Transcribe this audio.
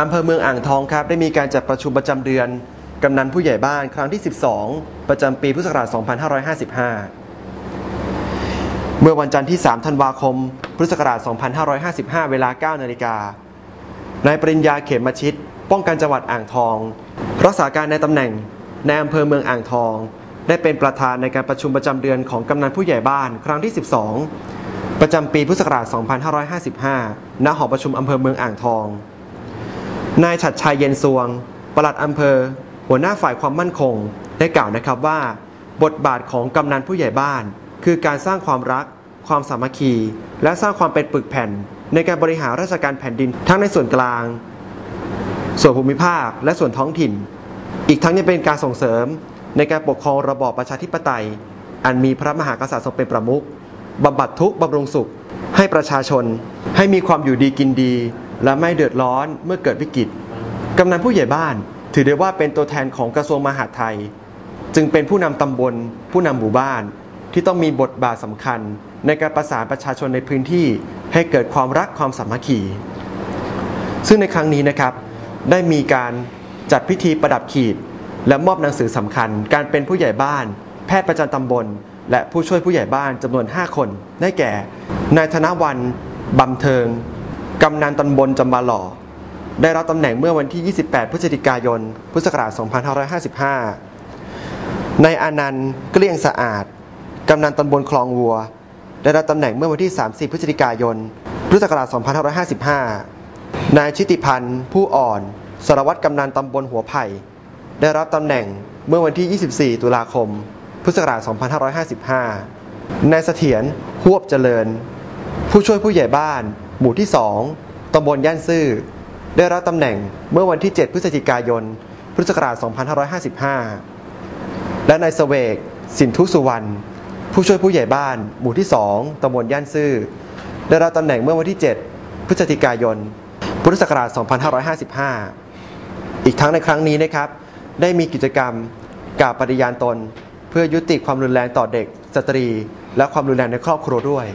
อำเภอเมืองอ่างทองครับ ได้มีการจัดประชุมประจำเดือน กำนันผู้ใหญ่บ้านครั้งที่ 12 ประจำปีพุทธศักราช 2555 เมื่อวันจันทร์ที่ 3 ธันวาคม พุทธศักราช 2555 เวลา 9 นาฬิกา นายปริญญาเขมชิต ป้องกันจังหวัดอ่างทอง รักษาการในตำแหน่งในอำเภอเมืองอ่างทอง ได้เป็นประธานในการประชุมประจำเดือนของกำนันผู้ใหญ่บ้านครั้งที่ 12 ประจำปีพุทธศักราช 2555 ณ หอประชุมอำเภอเมืองอ่างทอง นายฉัดชัยเย็นซวง ปลัดอำเภอ หัวหน้าฝ่ายความมั่นคง ได้กล่าวนะครับว่า บทบาทของกำนันผู้ใหญ่บ้าน คือการสร้างความรัก ความสามัคคี และสร้างความเป็นปึกแผ่น ในการบริหารราชการแผ่นดินทั้งในส่วนกลาง ส่วนภูมิภาค และส่วนท้องถิ่น อีกทั้งยังเป็นการส่งเสริม ในการปกครองระบอบประชาธิปไตย อันมีพระมหากษัตริย์ทรงเป็นประมุขบำบัดทุกข์บำรุงสุข ให้ประชาชน ให้มีความอยู่ดีกินดี และไม่เดือดร้อนเมื่อเกิดวิกฤตกำนันผู้ใหญ่บ้าน ถือได้ว่าเป็นตัวแทนของกระทรวงมหาดไทย จึงเป็นผู้นำตำบล ผู้นำหมู่บ้าน ที่ต้องมีบทบาทสำคัญ ในการประสานประชาชนในพื้นที่ ให้เกิดความรักความสามัคคี ซึ่งในครั้งนี้นะครับ ได้มีการจัดพิธีประดับขีด และมอบหนังสือสำคัญ การเป็นผู้ใหญ่บ้าน แพทย์ประจำตำบล และผู้ช่วยผู้ใหญ่บ้านจำนวน 5 คน ได้แก่ นายธนวันบำเทิง กำนันตำบลจำบาหล่อ ได้รับตำแหน่งเมื่อวันที่ 28 พฤศจิกายน พุทธศักราช 2555 นายอานันต์เกลี้ยงสะอาด กำนันตำบลคลองวัว ได้รับตำแหน่งเมื่อวันที่ 30 พฤศจิกายน พุทธศักราช 2555 นายชิติพันธ์ ผู้อ่อน สารวัตรกำนันตำบลหัวไผ่ ได้รับตำแหน่งเมื่อวันที่ 24 ตุลาคม พุทธศักราช 2555 นายเสถียรหวบเจริญ ผู้ช่วยผู้ใหญ่บ้าน หมู่ที่ 2ตำบลย่านซื่อ ได้รับตำแหน่งเมื่อวันที่ 7 พฤศจิกายน พุทธศักราช 2555 และนายเสวก สินทุสุวรรณ ผู้ช่วยผู้ใหญ่บ้าน หมู่ที่ 2ตำบลย่านซื่อ ได้รับตำแหน่งเมื่อวันที่ 7 พฤศจิกายน พุทธศักราช 2555 อีกทั้งในครั้งนี้นะครับ ได้มีกิจกรรมกาวปฏิญาณตน เพื่อยุติความรุนแรงต่อเด็ก สตรี และความรุนแรงในครอบครัวด้วย